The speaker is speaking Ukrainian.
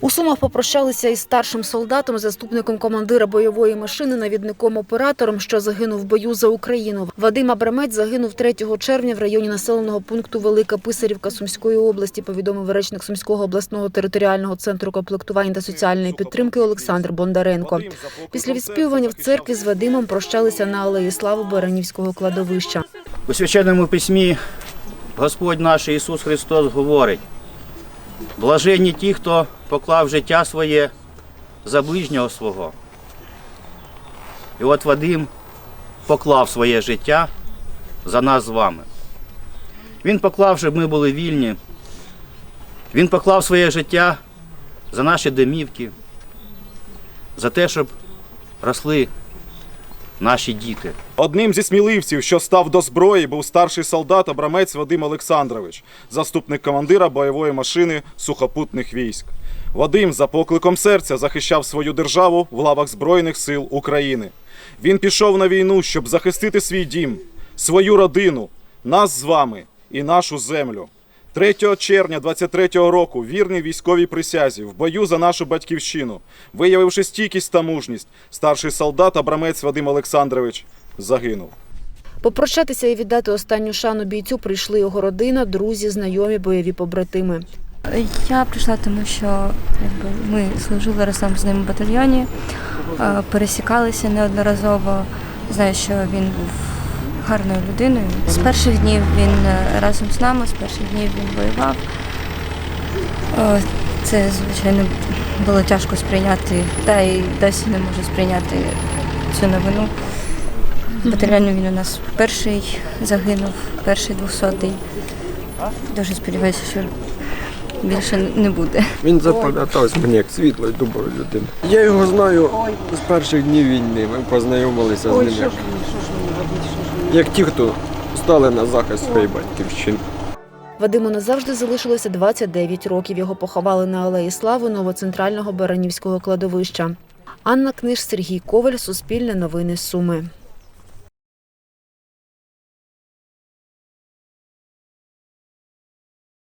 У Сумах попрощалися із старшим солдатом, заступником командира бойової машини, навідником оператором, що загинув в бою за Україну. Вадим Абрамець загинув 3 червня в районі населеного пункту Велика Писарівка Сумської області. Повідомив речник Сумського обласного територіального центру комплектування та соціальної підтримки Олександр Бондаренко. Після відспівування в церкві з Вадимом прощалися на алеї Слави Баранівського кладовища. У священному письмі Господь наш Ісус Христос говорить: блаженні ті, хто поклав життя своє за ближнього свого. І от Вадим поклав своє життя за нас з вами. Він поклав, щоб ми були вільні. Він поклав своє життя за наші домівки, за те, щоб росли наші діти. Одним зі сміливців, що став до зброї, був старший солдат Абрамець Вадим Олександрович, заступник командира бойової машини сухопутних військ. Вадим за покликом серця захищав свою державу в лавах Збройних сил України. Він пішов на війну, щоб захистити свій дім, свою родину, нас з вами і нашу землю. 3 червня 23-го року вірний військовій присязі в бою за нашу батьківщину, виявивши стійкість та мужність, старший солдат Абрамець Вадим Олександрович загинув. Попрощатися і віддати останню шану бійцю прийшли його родина, друзі, знайомі, бойові побратими. Я прийшла, тому що якби, ми служили разом з ним в батальйоні, е, пересікалися неодноразово. Знаю, що він був гарною людиною. З перших днів він е, разом з нами, з перших днів він воював. Е, Це, звичайно, було тяжко сприйняти, та й досі не можу сприйняти цю новину. Батальйоні він у нас перший загинув, перший двохсотий. Дуже сподіваюся, що більше не буде. Він запам'ятався мені як світло і добра людина. Я його знаю з перших днів війни. Ми познайомилися з ним як, як ті, хто стали на захист своєї батьківщини. Вадиму назавжди залишилося 29 років. Його поховали на алеї Слави новоцентрального Баранівського кладовища. Анна Книж, Сергій Коваль, Суспільне новини Суми.